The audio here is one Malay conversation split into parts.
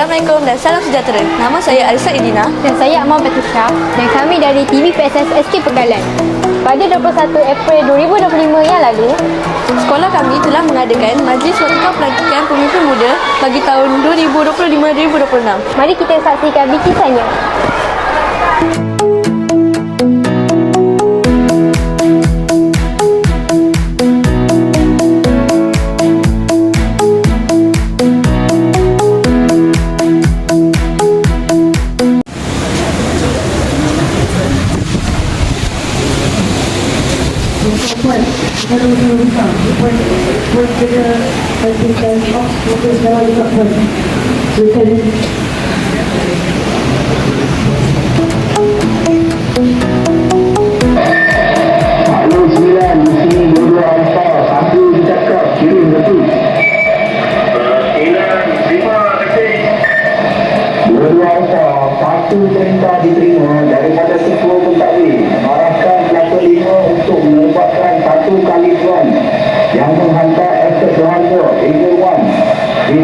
Assalamualaikum dan salam sejahtera. Nama saya Arisa Edina. Dan saya Amal Patricia dan kami dari TV PSS SK Pegalan. Pada 21 April 2025 yang lalu, Sekolah kami telah mengadakan Majlis Watika Pelantikan Pemimpin Muda bagi tahun 2025-2026. mari kita saksikan bikisannya. Kalau dia lupa perempuan pun kena pentingkan oh fokus sekarang juga pun silakan Maklum sembilan di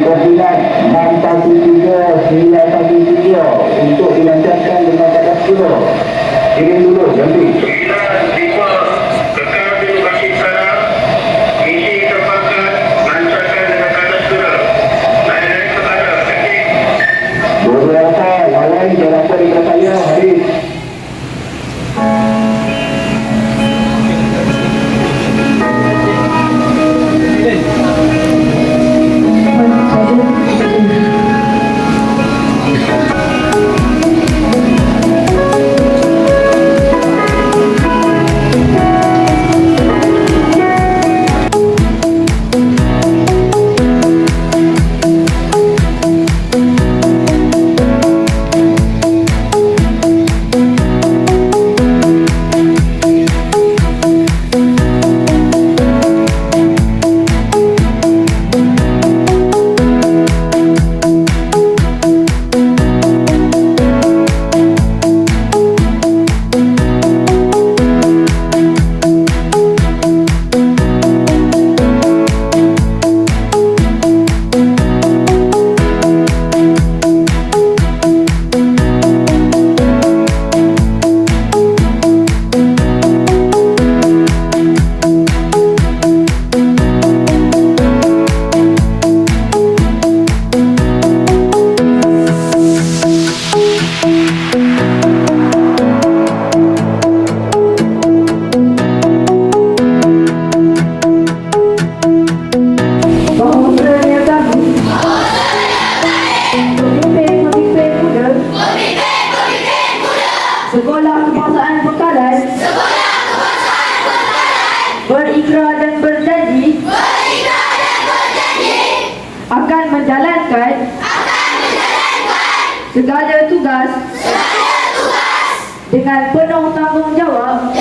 di koordinat 613-913 untuk dilancarkan dengan batas kilo kirim dulu jangan akan menjalankan segala tugas dengan penuh tanggungjawab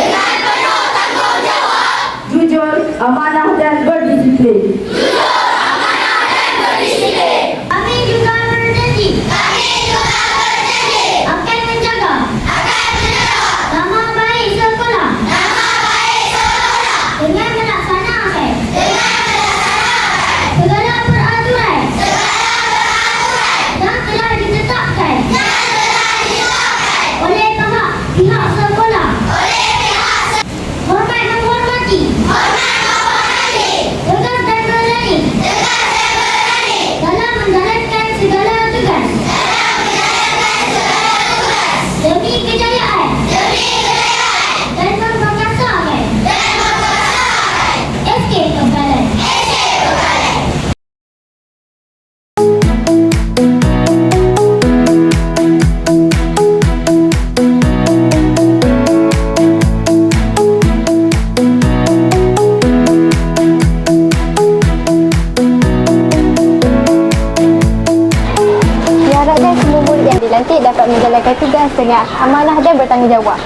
dilantik dapat menjalankan tugas dengan amanah dan bertanggungjawab.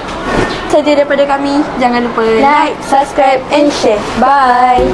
Saja daripada kami. Jangan lupa like, subscribe and share. Bye.